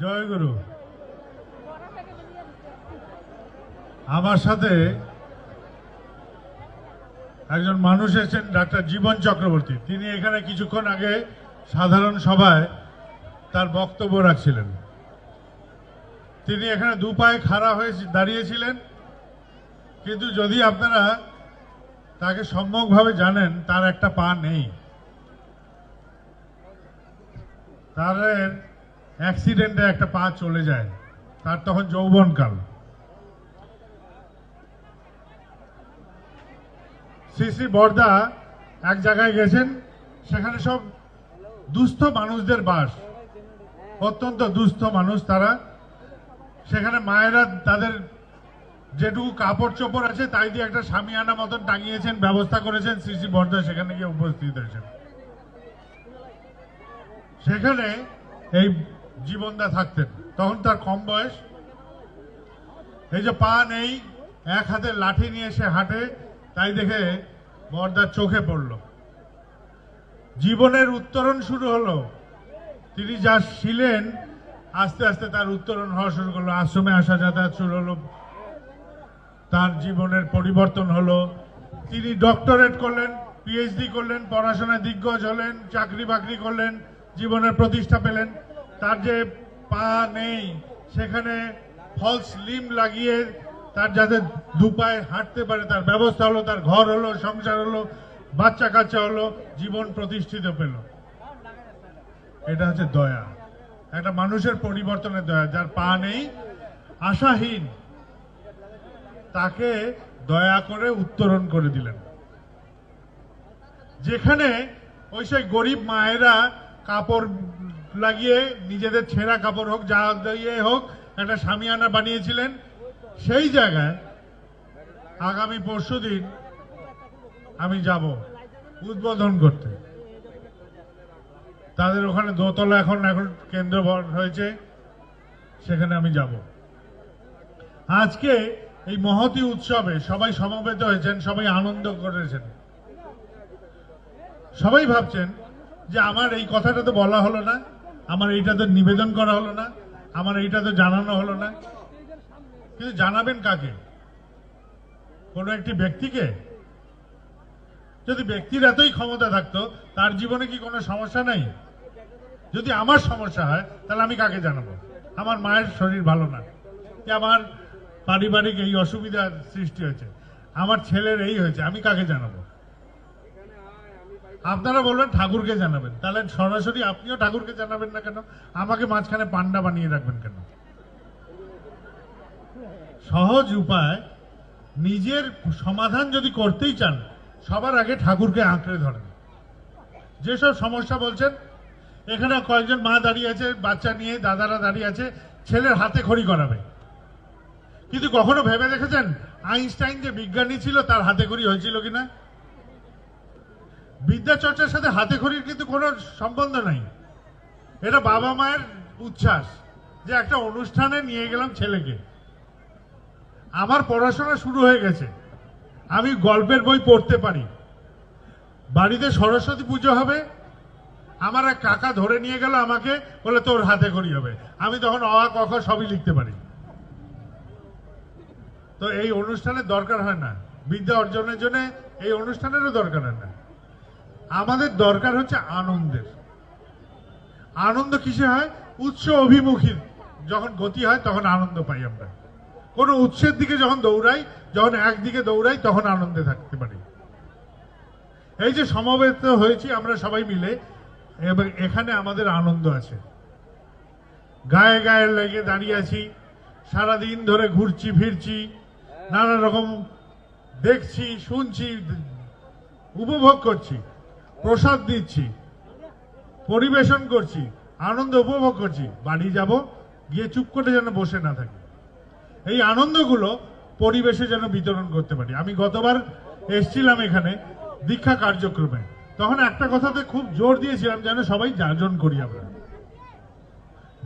জয় গুরু। আমার সাথে একজন মানুষ এসেছেন, ডাক্তার জীবন চক্রবর্তী। তিনি এখানে কিছুক্ষণ আগে সাধারণ সভায় তার বক্তব্য রাখছিলেন। তিনি এখানে দু পায়ে খাড়া হয়ে দাঁড়িয়েছিলেন। কিন্তু যদি আপনারা তাকে সম্যকভাবে জানেন, তার একটা পা নেই। তার অ্যাক্সিডেন্টে একটা পা চলে যায়, তার তখন যৌবনকাল। শ্রী বর্দা এক জায়গায় গেছেন, সেখানে সব দুস্থ মানুষদের বাস। অত্যন্ত দুস্থ মানুষ তারা। সেখানে মায়েরা তাদের যেটুকু কাপড় চোপড় আছে, তাই দিয়ে একটা সামিয়ানা মতন টাঙিয়েছেন, ব্যবস্থা করেছেন শ্রী বর্দা, সেখানে গিয়ে উপস্থিত হয়েছেন। সেখানে এই জীবনদা থাকতেন। তখন তার কম বয়স। এই যে পা নেই, এক হাতে লাঠি নিয়ে সে হাঁটে, তাই দেখে বর্দার চোখে পড়ল। জীবনের উত্তরণ শুরু হলো। তিনি যা ছিলেন আস্তে আস্তে তার উত্তরণ হওয়া শুরু করল। আশ্রমে আসা যাতায়াত শুরু হলো। তার জীবনের পরিবর্তন হলো। তিনি ডক্টরেট করলেন পিএইচডি করলেন, পড়াশোনায় দিগ্গজ হলেন, চাকরি বাকরি করলেন, জীবনের প্রতিষ্ঠা পেলেন। তার যে পা নেই, সেখানে ফলস লিম লাগিয়ে তার যাতে দুপায়ে হাঁটতে পারে, তার ব্যবস্থা হলো, তার ঘর হলো, সংসার হলো, বাচ্চা কাচ্চা হলো, জীবন প্রতিষ্ঠিত পেল। এটা হচ্ছে দয়া। একটা মানুষের পরিবর্তনের দয়া। যার পা নেই, আশাহীন, তাকে দয়া করে উত্তরণ করে দিলেন। যেখানে ওই সেই গরিব মায়েরা কাপড় লাগিয়ে নিজেদের ছেঁড়া কাপড় হোক, যা দিয়ে হোক, একটা সামিয়ানা বানিয়েছিলেন। সেই জায়গায় আগামী পরশু দিন আমি যাব উদ্বোধন করতে। তাদের ওখানে দোতলা এখন এখন কেন্দ্র হয়েছে, সেখানে আমি যাব। আজকে এই মহতি উৎসবে সবাই সমবেত হয়েছেন, সবাই আনন্দ করেছেন। সবাই ভাবছেন যে আমার এই কথাটা তো বলা হলো না। আমার এইটা তো নিবেদন করা হলো না, আমার এইটা তো জানানো হলো না। কিন্তু জানাবেন কাকে? কোনো একটি ব্যক্তিকে? যদি ব্যক্তির এতই ক্ষমতা থাকতো, তার জীবনে কি কোনো সমস্যা নাই? যদি আমার সমস্যা হয়, তাহলে আমি কাকে জানাব? আমার মায়ের শরীর ভালো না। যে আমার পারিবারিক এই অসুবিধার সৃষ্টি হয়েছে? আমার ছেলের এই হয়েছে, আমি কাকে জানাব? আপনারা বলবেন ঠাকুরকে জানাবেন। তাহলে সরাসরি আপনিও ঠাকুরকে জানাবেন না কেন? আমাকে মাঝখানে পান্ডা বানিয়ে রাখবেন কেন? সহজ উপায়, নিজের সমাধান যদি করতেই চান, সবার আগে ঠাকুরকে আঁকড়ে ধরেন। যেসব সমস্যা বলছেন, এখানে কয়েকজন মা দাঁড়িয়ে আছে, বাচ্চা নিয়ে, দাদারা দাঁড়িয়ে আছে, ছেলের হাতে খড়ি করাবে। কিন্তু কখনো ভেবে দেখেছেন? আইনস্টাইন যে বিজ্ঞানী ছিল, তার হাতে খড়ি হয়েছিল কিনা? বিদ্যা চর্চার সাথে হাতে খড়ির কিন্তু কোনো সম্বন্ধ নাই। এটা বাবা মায়ের উচ্ছ্বাস যে একটা অনুষ্ঠানে নিয়ে গেলাম ছেলেকে। আমার পড়াশোনা শুরু হয়ে গেছে। আমি গল্পের বই পড়তে পারি। বাড়িতে সরস্বতী পুজো হবে। আমার এক কাকা ধরে নিয়ে গেল আমাকে, বলে তোর হাতে খড়ি হবে। আমি তখন অ আ ক, খ সবই লিখতে পারি। তো এই অনুষ্ঠানের দরকার হয় না। বিদ্যা অর্জনের জন্য এই অনুষ্ঠানেরও দরকার হয় না। আমাদের দরকার হচ্ছে আনন্দের। আনন্দ কিসে হয়? উৎস অভিমুখী যখন গতি হয়, তখন আনন্দ পাই আমরা। কোনো উৎসের দিকে যখন দৌড়াই, যখন একদিকে দৌড়াই, তখন আনন্দে থাকতে পারি। এই যে সমবেত হয়েছি আমরা সবাই মিলে, এবং এখানে আমাদের আনন্দ আছে। গায়ে গায়ে লেগে দাঁড়িয়ে আছি, সারাদিন ধরে ঘুরছি, ফিরছি, নানা রকম দেখছি, শুনছি, উপভোগ করছি। প্রসাদ দিচ্ছি, পরিবেশন করছি, আনন্দ উপভোগ করছি। বাড়ি যাব, গিয়ে চুপ করে যেন বসে না থাকি। এই আনন্দগুলো পরিবেশে যেন বিতরণ করতে পারি। আমি গতবার এসছিলাম এখানে দীক্ষা কার্যক্রমে। তখন একটা কথাতে খুব জোর দিয়েছিলাম যেন সবাই যাজন করি আমরা।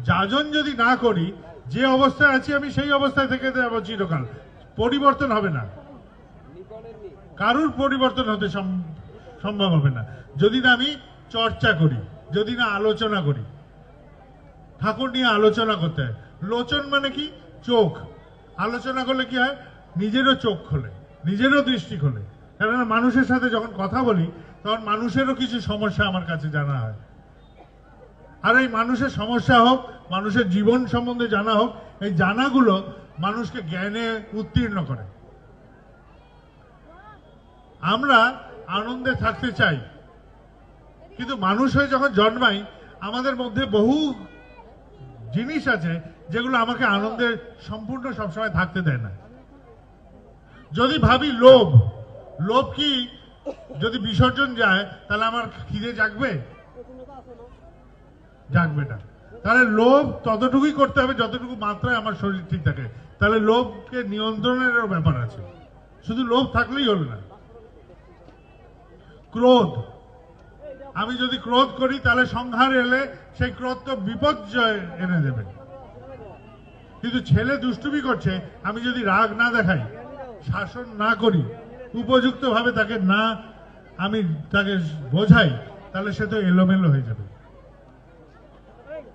যাজন যদি না করি, যে অবস্থায় আছি আমি সেই অবস্থায় থেকে যাব চিরকাল। পরিবর্তন হবে না। কারুর পরিবর্তন হতে সম- সম্ভব হবে না। যদি না আমি চর্চা করি, যদি না আলোচনা করি। ঠাকুর নিয়ে আলোচনা করতে হয়। লোচন মানে কি? চোখ। আলোচনা করলে কি হয়? নিজেরও চোখ খোলে, নিজেরও দৃষ্টি খোলে। কেননা মানুষের সাথে যখন কথা বলি, তখন মানুষেরও কিছু সমস্যা আমার কাছে জানা হয়। আর এই মানুষের সমস্যা হোক, মানুষের জীবন সম্বন্ধে জানা হোক, এই জানাগুলো মানুষকে জ্ঞানে উত্তীর্ণ করে। আমরা আনন্দে থাকতে চাই। কিন্তু মানুষ হয়ে যখন জন্মাই, আমাদের মধ্যে বহু জিনিস আছে যেগুলো আমাকে আনন্দে সম্পূর্ণ সবসময় থাকতে দেয় না। যদি ভাবি লোভ লোভ কি? যদি বিসর্জন যায়, তাহলে আমার খিদে জাগবে? জাগবে না। তাহলে লোভ ততটুকুই করতে হবে যতটুকু মাত্রায় আমার শরীর ঠিক থাকে। তাহলে লোভকে নিয়ন্ত্রণেরও ব্যাপার আছে। শুধু লোভ থাকলেই হলো না। ক্রোধ আমি যদি ক্রোধ করি, তাহলে সংহার এলে সেই ক্রোধ তো বিপর্যয় এনে দেবে। কিন্তু ছেলে দুষ্টুমি করছে, আমি যদি রাগ না দেখাই, শাসন না করি উপযুক্ত ভাবে তাকে না আমি তাকে বোঝাই, তাহলে সে তো এলোমেলো হয়ে যাবে।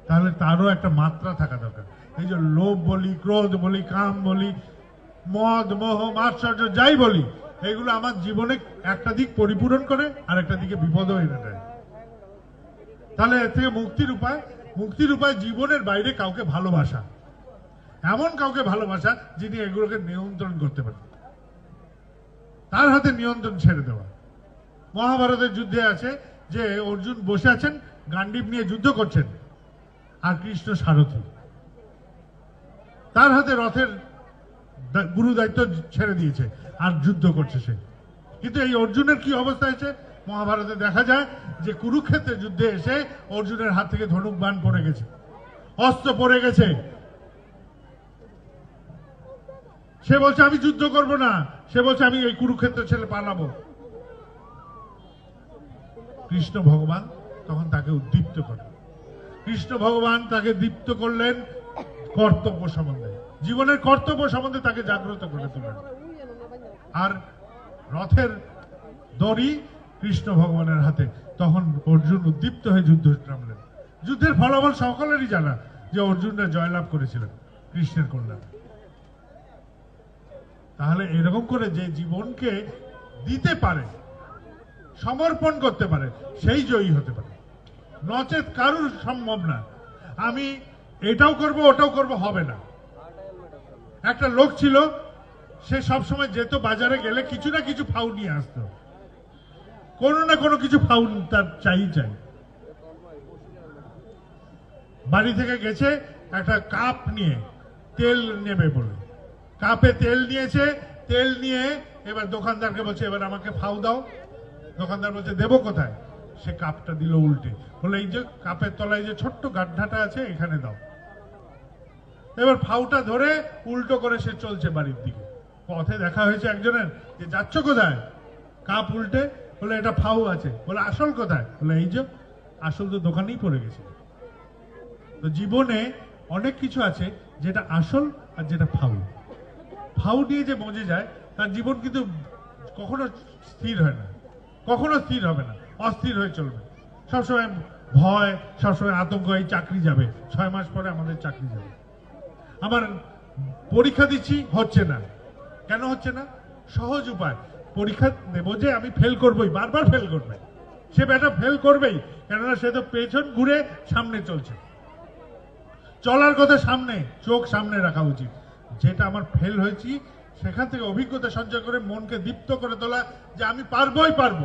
তাহলে তারও একটা মাত্রা থাকা দরকার। এই যে লোভ বলি, ক্রোধ বলি, কাম বলি, মদ, মোহ, মাৎসর্য, যাই বলি, এগুলো আমার জীবনে একটা দিক পরিপূরণ করে আর একটা দিকে বিপদও এনে দেয়। তাহলে এর থেকে মুক্তির উপায় মুক্তির উপায় জীবনের বাইরে কাউকে ভালোবাসা। এমন কাউকে ভালোবাসা যিনি এগুলোকে নিয়ন্ত্রণ করতে পারেন। তার হাতে নিয়ন্ত্রণ ছেড়ে দেওয়া। মহাভারতের যুদ্ধে আছে যে অর্জুন বসে আছেন, গান্ডীব নিয়ে যুদ্ধ করছেন, আর কৃষ্ণ সারথী। তার হাতে রথের গুরু দায়িত্ব ছেড়ে দিয়েছে, আর যুদ্ধ করছে সে। কিন্তু এই অর্জুনের কি অবস্থা হয়েছে? মহাভারতে দেখা যায় যে কুরুক্ষেত্রের যুদ্ধে এসে অর্জুনের হাত থেকে ধনুক বাণ পড়ে গেছে। অস্ত্র পড়ে গেছে। সে বলছে, আমি যুদ্ধ করব না। সে বলছে, আমি এই কুরুক্ষেত্র ছেলে পালাবো। কৃষ্ণ ভগবান তখন তাকে উদ্দীপ্ত করে কৃষ্ণ ভগবান তাকে দীপ্ত করলেন কর্তব্য সম্বন্ধে। জীবনের কর্তব্য সম্বন্ধে তাকে জাগ্রত করে তোলেন। আর রথের দড়ি কৃষ্ণ ভগবানের হাতে তখন অর্জুন উদ্দীপ্ত হয়ে যুদ্ধ নামলেন। যুদ্ধের ফলাফল সকলেরই জানা যে অর্জুনরা জয়লাভ করেছিলেন কৃষ্ণের কল্যাণ তাহলে এরকম করে যে জীবনকে দিতে পারে, সমর্পণ করতে পারে, সেই জয়ী হতে পারে। নচেত কারুর সম্ভব না। আমি এটাও করব, ওটাও করব, হবে না। একটা লোক ছিল, সে সব সময় যেত, বাজারে গেলে কিছু না কিছু ফাউ নিয়ে আসতো। কোনো না কোনো কিছু ফাউল তার চাই চাই। বাড়ি থেকে গেছে, একটা কাপ নিয়ে, তেল নেবে বলে। কাপে তেল নিয়েছে, তেল নিয়ে এবার দোকানদারকে বলছে, এবার আমাকে ফাউ দাও। দোকানদার বলছে, দেবো কোথায়? সে কাপটা দিল উল্টে। বলে এই যে কাপের তলায় যে ছোট্ট গাড্ডাটা আছে, এখানে দাও। এবার ফাউটা ধরে উল্টো করে সে চলছে বাড়ির দিকে। পথে দেখা হয়েছে একজনের যে যাচ্ছ কোথায়? কাপ উল্টে বলে, এটা ফাউ আছে। বলে, আসল কোথায়? বলে, এই যে, আসল তো দোকানেই পড়ে গেছে। তো জীবনে অনেক কিছু আছে যেটা আসল আর যেটা ফাউ ফাউ নিয়ে যে মজে যায়, তার জীবন কিন্তু কখনো স্থির হয় না। কখনো স্থির হবে না, অস্থির হয়ে চলবে। সবসময় ভয়, সবসময় আতঙ্ক, এই চাকরি যাবে। ছয় মাস পরে আমাদের চাকরি যাবে। আমার পরীক্ষা দিচ্ছি, হচ্ছে না। কেন হচ্ছে না? সহজ উপায়। পরীক্ষা দেবো যে আমি ফেল করবই, বারবার ফেল করবে। সে বেটা ফেল করবেই, কেননা সে তো পেছন ঘুরে সামনে চলছে। চলার কথা সামনে, চোখ সামনে রাখা উচিত। যেটা আমার ফেল হয়েছি, সেখান থেকে অভিজ্ঞতা সঞ্চয় করে মনকে দীপ্ত করে তোলা, যে আমি পারবোই পারব।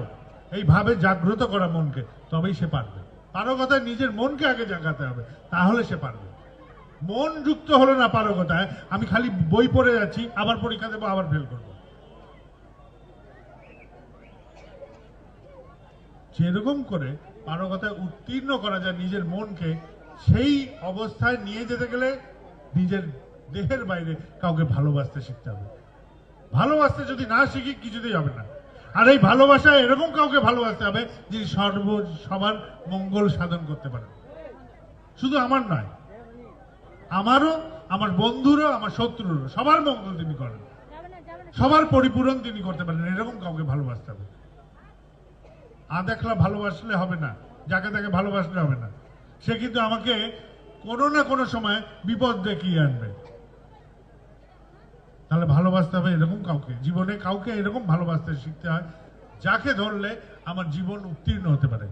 এইভাবে জাগ্রত করা মনকে, তবেই সে পারবে। পারকতায় নিজের মনকে আগে জাগাতে হবে, তাহলে সে পারবে। মন যুক্ত হলো না পারকতায় আমি খালি বই পড়ে যাচ্ছি, আবার পরীক্ষা দেবো, আবার ফেল করব। যেরকম করে পারকতায় উত্তীর্ণ করা যায় নিজের মনকে, সেই অবস্থায় নিয়ে যেতে গেলে নিজের দেহের বাইরে কাউকে ভালোবাসতে শিখতে হবে। ভালোবাসতে যদি না শিখি, কিছুতেই হবে না। আর এই ভালোবাসা এরকম কাউকে ভালোবাসতে হবে যিনি সর্ব সবার মঙ্গল সাধন করতে পারেন। শুধু আমার নয়, আমারও, আমার বন্ধুরও, আমার শত্রুরও, সবার মঙ্গল তিনি করেন। সবার পরিপূরণ তিনি করতে পারেন, এরকম কাউকে ভালোবাসতে হবে। আ দেখলা ভালোবাসলে হবে না, যাকে তাকে ভালোবাসলে হবে না। সে কিন্তু আমাকে কোনো না কোনো সময় বিপদ দেখিয়ে আনবে। তাহলে ভালোবাসতে হবে এরকম কাউকে। জীবনে কাউকে এরকম ভালোবাসতে শিখতে হয়, যাকে ধরলে আমার জীবন উত্তীর্ণ হতে পারে।